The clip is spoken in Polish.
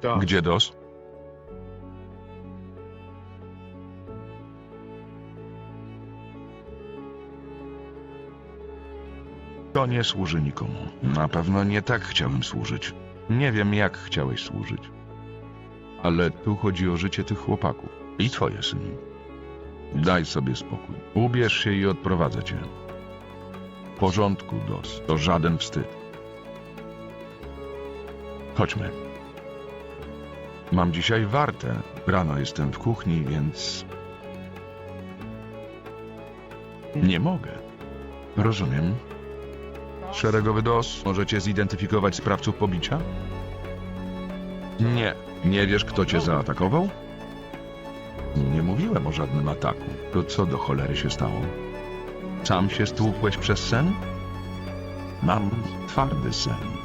Tak. Gdzie dos? To nie służy nikomu. Na pewno nie tak chciałem służyć. Nie wiem, jak chciałeś służyć. Ale tu chodzi o życie tych chłopaków. I twoje, synu. Daj sobie spokój. Ubierz się i odprowadzę cię. W porządku, Dos. To żaden wstyd. Chodźmy. Mam dzisiaj wartę. Rano jestem w kuchni, więc. Nie mogę. Rozumiem. Szeregowy DOS, możecie zidentyfikować sprawców pobicia? Nie. Nie wiesz, kto cię zaatakował? Nie mówiłem o żadnym ataku. To co do cholery się stało? Sam się stłukłeś przez sen? Mam twardy sen.